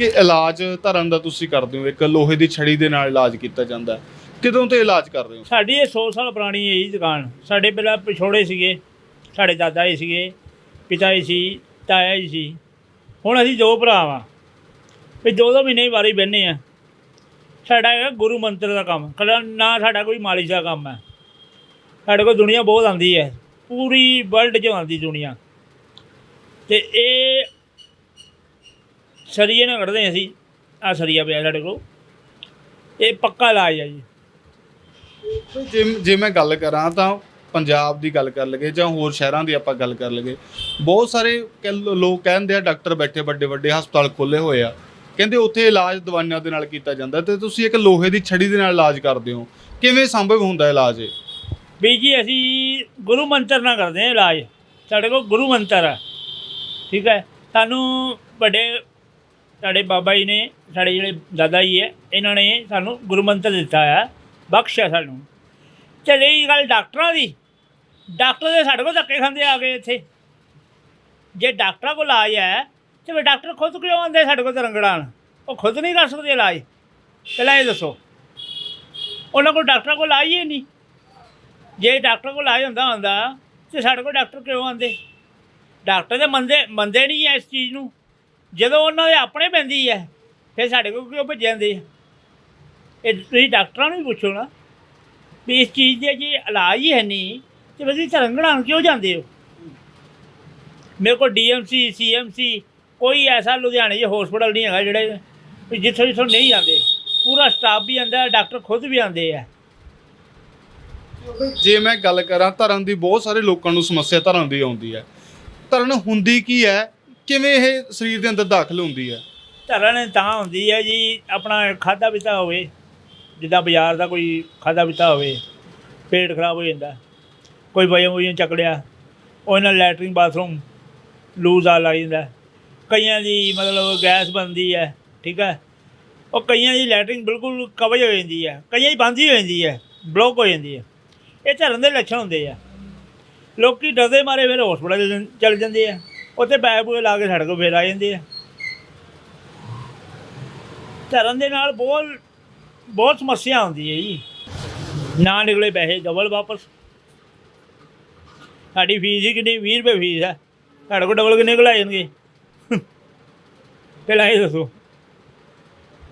ਕਿ ਇਲਾਜ ਧਰਨ ਦਾ ਤੁਸੀਂ ਕਰਦੇ ਹੋ, ਇੱਕ ਲੋਹੇ ਦੀ ਛੜੀ ਦੇ ਨਾਲ ਇਲਾਜ ਕੀਤਾ ਜਾਂਦਾ ਹੈ। ਕਿਦੋਂ ਤੋਂ ਇਲਾਜ ਕਰ ਰਹੇ ਹੋ? ਸਾਡੀ ਇਹ 100 ਸਾਲ ਪੁਰਾਣੀ ਹੈ ਇਹ ਦੁਕਾਨ। ਸਾਡੇ ਪਹਿਲਾਂ ਪਿਛੋੜੇ ਸੀਗੇ, ਸਾਡੇ ਦਾਦਾ ਜੀ ਸੀਗੇ, ਪਿਤਾ ਜੀ ਸੀ, ਤਾਇਆ ਜੀ ਸੀ। ਹੁਣ ਅਸੀਂ ਦੋ ਭਰਾ ਵਾਂ। ਵੀ ਦੋ ਦੋ ਮਹੀਨੇ ਹੀ ਵਾਰੀ ਬਹਿੰਦੇ ਆ ਸਾਡਾ ਹੈਗਾ ਗੁਰੂ ਮੰਤਰ ਦਾ ਕੰਮ। ਕਲਾ ਨਾ ਸਾਡਾ ਕੋਈ ਮਾਲਿਸ਼ ਦਾ ਕੰਮ ਹੈ। ਸਾਡੇ ਕੋਲ ਦੁਨੀਆ ਬਹੁਤ ਆਉਂਦੀ ਹੈ। ਪੂਰੀ ਵਰਲਡ 'ਚੋਂ ਆਉਂਦੀ ਦੁਨੀਆ। ਤੇ ਇਹ ਸਰੀਏ ਨਾਲ ਕੱਢਦੇ ਹਾਂ ਅਸੀਂ ਆ ਸਰੀਆ ਪਿਆ ਸਾਡੇ ਕੋਲ। ਇਹ ਪੱਕਾ ਇਲਾਜ ਹੈ ਜੀ। ਜੇ ਜੇ ਮੈਂ ਗੱਲ ਕਰਾਂ ਤਾਂ ਪੰਜਾਬ ਦੀ ਗੱਲ ਕਰ ਲਗੇ ਜਾਂ ਹੋਰ ਸ਼ਹਿਰਾਂ ਦੀ ਆਪਾਂ ਗੱਲ ਕਰ ਲਗੇ ਬਹੁਤ ਸਾਰੇ ਕਹਿ ਲਓ ਲੋਕ ਕਹਿੰਦੇ ਆ ਡਾਕਟਰ ਬੈਠੇ ਵੱਡੇ ਵੱਡੇ ਹਸਪਤਾਲ ਖੋਲੇ ਹੋਏ ਆ। ਕਹਿੰਦੇ ਉੱਥੇ ਇਲਾਜ ਦਵਾਈਆਂ ਦੇ ਨਾਲ ਕੀਤਾ ਜਾਂਦਾ ਤੇ ਤੁਸੀਂ ਇੱਕ ਲੋਹੇ ਦੀ ਛੜੀ ਦੇ ਨਾਲ ਇਲਾਜ ਕਰਦੇ ਹੋ। ਕਿਵੇਂ ਸੰਭਵ ਹੁੰਦਾ ਇਲਾਜ ਇਹ? ਵੀ ਜੀ ਅਸੀਂ ਗੁਰੂ ਮੰਤਰ ਨਾਲ ਕਰਦੇ ਹਾਂ ਇਲਾਜ। ਸਾਡੇ ਕੋਲ ਗੁਰੂ ਮੰਤਰ ਹੈ ਠੀਕ ਹੈ। ਸਾਨੂੰ ਵੱਡੇ ਸਾਡੇ ਬਾਬਾ ਜੀ ਨੇ, ਸਾਡੇ ਜਿਹੜੇ ਦਾਦਾ ਜੀ ਹੈ, ਇਹਨਾਂ ਨੇ ਸਾਨੂੰ ਗੁਰੂ ਮੰਤਰ ਦਿੱਤਾ ਹੈ ਬਖਸ਼ਿਆ ਸਾਨੂੰ। ਤੇ ਰਹੀ ਗੱਲ ਡਾਕਟਰਾਂ ਦੀ। ਡਾਕਟਰ ਦੇ ਸਾਡੇ ਕੋਲ ਧੱਕੇ ਖਾਂਦੇ ਆ ਗਏ ਇੱਥੇ। ਜੇ ਡਾਕਟਰਾਂ ਕੋਲ ਇਲਾਜ ਹੈ, ਤੇ ਫਿਰ ਡਾਕਟਰ ਖੁਦ ਕਿਉਂ ਆਉਂਦੇ ਸਾਡੇ ਕੋਲ ਤਰੰਗੜਾਣ ਉਹ ਖੁਦ ਨਹੀਂ ਕਰ ਸਕਦੇ ਇਲਾਜ। ਪਹਿਲਾਂ ਇਹ ਦੱਸੋ। ਉਹਨਾਂ ਕੋਲ ਡਾਕਟਰਾਂ ਕੋਲ ਇਲਾਜ ਹੀ ਨਹੀਂ। ਜੇ ਡਾਕਟਰ ਕੋਲ ਇਲਾਜ ਹੁੰਦਾ ਹੁੰਦਾ, ਤੇ ਸਾਡੇ ਕੋਲ ਡਾਕਟਰ ਕਿਉਂ ਆਉਂਦੇ? ਡਾਕਟਰ ਦੇ ਮੰਨਦੇ ਮੰਨਦੇ ਨਹੀਂ ਐ ਇਸ ਚੀਜ਼ ਨੂੰ। ਜਦੋਂ ਉਹਨਾਂ ਦੇ ਆਪਣੇ ਪੈਂਦੀ ਹੈ ਫਿਰ ਸਾਡੇ ਕੋਲ ਕਿਉਂ ਭੇਜ ਜਾਂਦੇ ਆ? ਇਹ ਤੁਸੀਂ ਡਾਕਟਰਾਂ ਨੂੰ ਵੀ ਪੁੱਛੋ ਨਾ, ਵੀ ਇਸ ਚੀਜ਼ ਦੇ ਜੇ ਇਲਾਜ ਹੀ ਹੈ ਨਹੀਂ, ਤੇ ਤੁਸੀਂ ਤੁਸੀਂ ਤਰੰਗੜਾਂ ਕਿਉਂ ਜਾਂਦੇ ਹੋ? ਮੇਰੇ ਕੋਲ ਡੀਐਮਸੀ ਸੀਐਮਸੀ ਕੋਈ ਐਸਾ ਲੁਧਿਆਣੇ 'ਚ ਹਸਪੀਟਲ ਨਹੀਂ ਹੈਗਾ ਜਿਹੜੇ ਵੀ ਜਿੱਥੋਂ ਜਿੱਥੋਂ ਨਹੀਂ ਆਉਂਦੇ ਪੂਰਾ ਸਟਾਫ ਵੀ ਆਉਂਦਾ ਡਾਕਟਰ ਖੁਦ ਵੀ ਆਉਂਦੇ ਆ। ਜੇ ਮੈਂ ਗੱਲ ਕਰਾਂ, ਧਰਨ ਦੀ ਬਹੁਤ ਸਾਰੇ ਲੋਕਾਂ ਨੂੰ ਸਮੱਸਿਆ ਧਰਨ ਦੀ ਆਉਂਦੀ ਹੈ। ਧਰਨ ਹੁੰਦੀ ਕੀ ਹੈ? ਕਿਵੇਂ ਇਹ ਸਰੀਰ ਦੇ ਅੰਦਰ ਦਾਖਲ ਹੁੰਦੀ ਹੈ? ਧਰਨ ਤਾਂ ਹੁੰਦੀ ਹੈ ਜੀ, ਆਪਣਾ ਖਾਦਾ ਪੀਤਾ ਹੋਵੇ, ਜਿੱਦਾਂ ਬਾਜ਼ਾਰ ਦਾ ਕੋਈ ਖਾਦਾ ਪੀਤਾ ਹੋਵੇ, ਪੇਟ ਖਰਾਬ ਹੋ ਜਾਂਦਾ, ਕੋਈ ਵਜਨ ਵਜਨ ਚੱਕ ਲਿਆ, ਉਹ ਨਾਲ ਲੈਟਰਿੰਗ ਬਾਥਰੂਮ ਲੂਜ਼ ਆ ਲੱਗ ਜਾਂਦਾ। ਕਈਆਂ ਦੀ ਮਤਲਬ ਗੈਸ ਬਣਦੀ ਹੈ, ਠੀਕ ਹੈ, ਉਹ ਕਈਆਂ ਦੀ ਲੈਟਰਿੰਗ ਬਿਲਕੁਲ ਕਵਜ ਹੋ ਜਾਂਦੀ ਹੈ, ਕਈਆਂ ਦੀ ਬੰਦ ਹੀ ਹੋ ਜਾਂਦੀ ਹੈ, ਬਲੌਕ ਹੋ ਜਾਂਦੀ ਹੈ। ਇਹ ਧਰਨ ਦੇ ਲੱਛਣ ਹੁੰਦੇ ਆ। ਲੋਕੀ ਡਰਦੇ ਮਾਰੇ ਫਿਰ ਹਸਪਤਾਲ ਚਲ ਜਾਂਦੇ ਆ। ਉੱਥੇ ਬੈਗ ਬੂਏ ਲਾ ਕੇ ਸਾਡੇ ਕੋਲ ਫੇਰ ਆ ਜਾਂਦੇ ਆ। ਧਰਨ ਦੇ ਨਾਲ ਬਹੁਤ ਬਹੁਤ ਸਮੱਸਿਆ ਆਉਂਦੀ ਹੈ ਜੀ। ਨਾ ਨਿਕਲੇ ਪੈਸੇ ਡਬਲ ਵਾਪਸ। ਸਾਡੀ ਫੀਸ ਹੀ ਕਿੰਨੀ 20 ਰੁਪਏ ਫੀਸ ਹੈ ਸਾਡੇ ਕੋਲ ਡਬਲ ਕਿੰਨੇ ਕੋਲ ਆ ਜਾਣਗੇ? ਪਹਿਲਾਂ ਇਹ ਦੱਸੋ।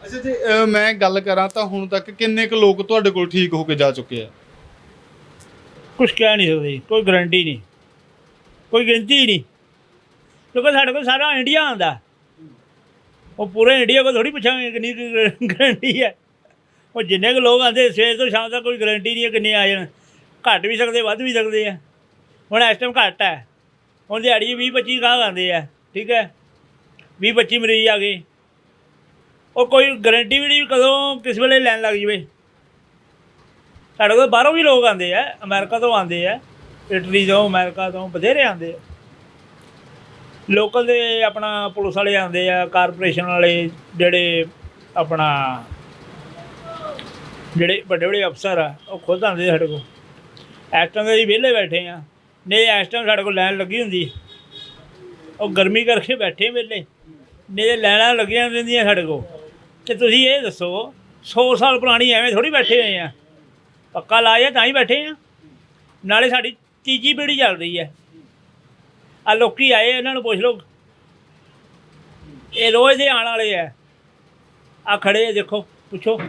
ਅੱਛਾ ਜੇ ਅਹ, ਮੈਂ ਗੱਲ ਕਰਾਂ ਤਾਂ ਹੁਣ ਤੱਕ ਕਿੰਨੇ ਕੁ ਲੋਕ ਤੁਹਾਡੇ ਕੋਲ ਠੀਕ ਹੋ ਕੇ ਜਾ ਚੁੱਕੇ ਆ? ਕੁਝ ਕਹਿ ਨਹੀਂ ਸਕਦੇ ਕੋਈ ਗਰੰਟੀ ਨਹੀਂ। ਕੋਈ ਗਿਣਤੀ ਹੀ ਨਹੀਂ। ਕਿਉਂਕਿ ਸਾਡੇ ਕੋਲ ਸਾਰਾ ਇੰਡੀਆ ਆਉਂਦਾ। ਉਹ ਪੂਰੇ ਇੰਡੀਆ ਕੋਲ ਥੋੜੀ ਪੁੱਛਾਂਗੇ ਕਿੰਨੀ ਗਰੰਟੀ ਹੈ। ਉਹ ਜਿੰਨੇ ਕੁ ਲੋਕ ਆਉਂਦੇ, ਸਵੇਰ ਤੋਂ ਸ਼ਾਮ ਤੱਕ ਕੋਈ ਗਰੰਟੀ ਨਹੀਂ ਹੈ ਕਿੰਨੇ ਆ ਜਾਣ। ਘੱਟ ਵੀ ਸਕਦੇ, ਵੱਧ ਵੀ ਸਕਦੇ ਆ। ਹੁਣ ਇਸ ਟਾਈਮ ਘੱਟ ਹੈ। ਹੁਣ ਦਿਹਾੜੀ 20 25 ਗਾਹਕ ਆਉਂਦੇ ਆ, ਠੀਕ ਹੈ। 20 25 ਮਰੀਜ਼ ਆ ਗਏ। ਉਹ ਕੋਈ ਗਰੰਟੀ ਵੀ ਨਹੀਂ ਕਦੋਂ ਕਿਸ ਵੇਲੇ ਲੈਣ ਲੱਗ ਜਵੇ। ਸਾਡੇ ਕੋਲ ਬਾਹਰੋਂ ਵੀ ਲੋਕ ਆਉਂਦੇ ਆ, ਅਮਰੀਕਾ ਤੋਂ ਆਉਂਦੇ ਆ ਇਟਲੀ ਤੋਂ, ਅਮਰੀਕਾ ਤੋਂ, ਬਥੇਰੇ ਆਉਂਦੇ ਆ। ਲੋਕਲ ਦੇ ਆਪਣਾ ਪੁਲਿਸ ਵਾਲੇ ਆਉਂਦੇ ਆ ਕਾਰਪੋਰੇਸ਼ਨ ਵਾਲੇ ਜਿਹੜੇ ਆਪਣਾ ਜਿਹੜੇ ਵੱਡੇ ਵੱਡੇ ਅਫਸਰ ਆ, ਉਹ ਖੁਦ ਆਉਂਦੇ ਸਾਡੇ ਕੋਲ। ਇਸ ਟਾਈਮ ਅਸੀਂ ਵਿਹਲੇ ਬੈਠੇ ਆ। ਨਹੀਂ, ਇਸ ਟਾਈਮ ਸਾਡੇ ਕੋਲ ਲਾਈਨ ਲੱਗੀ ਹੁੰਦੀ। ਉਹ ਗਰਮੀ ਕਰਕੇ ਬੈਠੇ ਵਿਹਲੇ। ਨਹੀਂ ਤੇ ਲਾਈਨਾਂ ਲੱਗੀਆਂ ਰਹਿੰਦੀਆਂ ਸਾਡੇ ਕੋਲ। ਤੇ ਤੁਸੀਂ ਇਹ ਦੱਸੋ 100 ਸਾਲ ਪੁਰਾਣੀ ਐਵੇਂ ਥੋੜੀ ਬੈਠੇ ਹੋਏ ਆ। ਪੱਕਾ ਲਾਇਆ ਤਾਂ ਹੀ ਬੈਠੇ ਆ। ਨਾਲੇ ਸਾਡੀ ਤੀਜੀ ਪੀੜ੍ਹੀ ਚੱਲ ਰਹੀ ਹੈ ਆ ਲੋਕੀ ਆਏ, ਇਹਨਾਂ ਨੂੰ ਪੁੱਛ ਲਓ। ਇਹ ਰੋਜ਼ ਦੇ ਆਉਣ ਵਾਲੇ ਆ। ਆ ਖੜੇ ਆ, ਦੇਖੋ, ਪੁੱਛੋ।